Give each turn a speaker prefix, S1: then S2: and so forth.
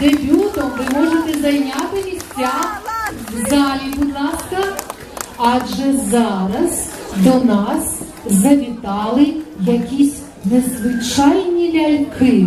S1: дебютом ви можете зайняти місця в залі, будь ласка, адже зараз до нас завітали якісь незвичайні ляльки.